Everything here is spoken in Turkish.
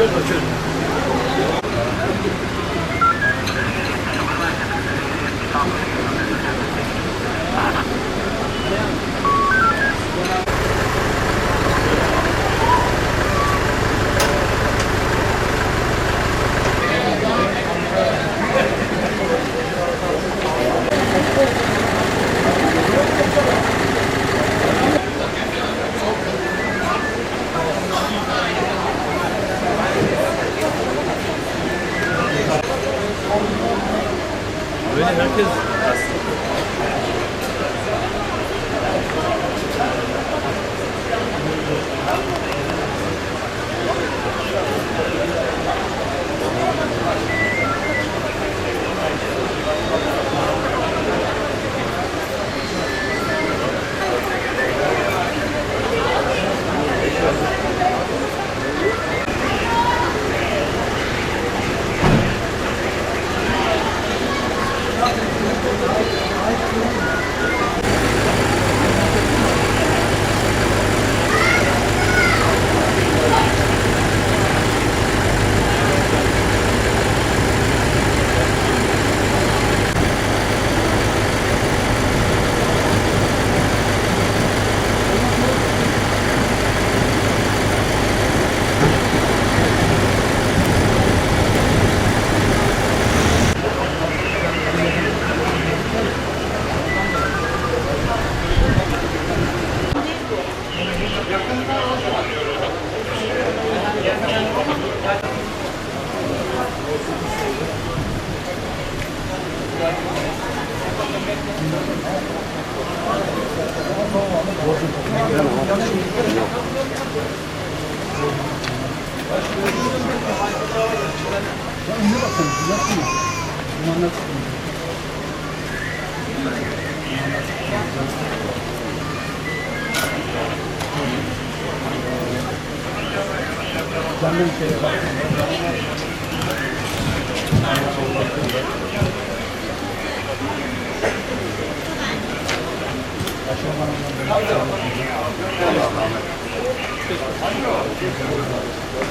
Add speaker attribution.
Speaker 1: Çözme çözme. Öyle herkes aslında. Ben de bir şey yapayım. 아니요.